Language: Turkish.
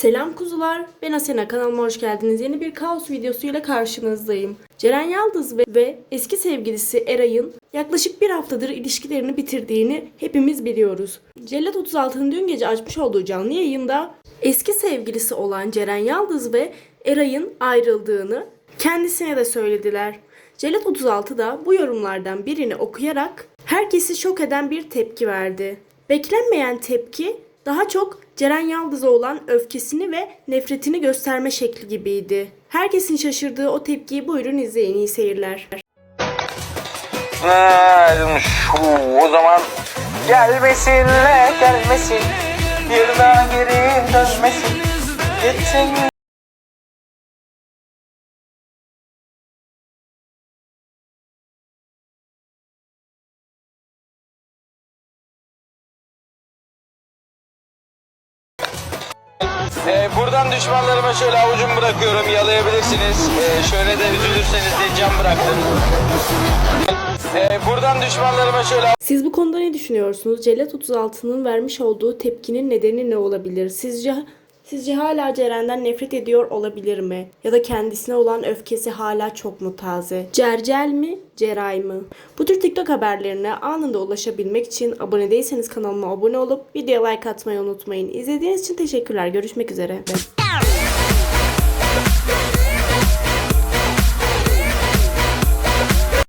Selam kuzular, ben Asena kanalıma hoş geldiniz. Yeni bir kaos videosuyla karşınızdayım. Ceren Yaldız ve, ve eski sevgilisi Eray'ın yaklaşık bir haftadır ilişkilerini bitirdiğini hepimiz biliyoruz. Cellat 36'nın dün gece açmış olduğu canlı yayında eski sevgilisi olan Ceren Yaldız ve Eray'ın ayrıldığını kendisine de söylediler. Cellat 36 da bu yorumlardan birini okuyarak herkesi şok eden bir tepki verdi. Beklenmeyen tepki daha çok Ceren Yaldız'a olan öfkesini ve nefretini gösterme şekli gibiydi. Herkesin şaşırdığı o tepkiyi buyurun izleyin iyi seyirler. O zaman gelmesinler gelmesin bir daha geri dönmesin gitsin Ee, buradan düşmanlarıma şöyle avucumu bırakıyorum yalayabilirsiniz. Ee, şöyle de üzülürseniz de cam bıraktım. Ee, buradan düşmanlarıma şöyle Siz bu konuda ne düşünüyorsunuz? Cellat 36'nın vermiş olduğu tepkinin nedeni ne olabilir? Sizce Sizce hala Ceren'den nefret ediyor olabilir mi? Ya da kendisine olan öfkesi hala çok mu taze? Cercel mi? Ceray mı? Bu tür TikTok haberlerine anında ulaşabilmek için abone değilseniz kanalıma abone olup videoya like atmayı unutmayın. İzlediğiniz için teşekkürler. Görüşmek üzere.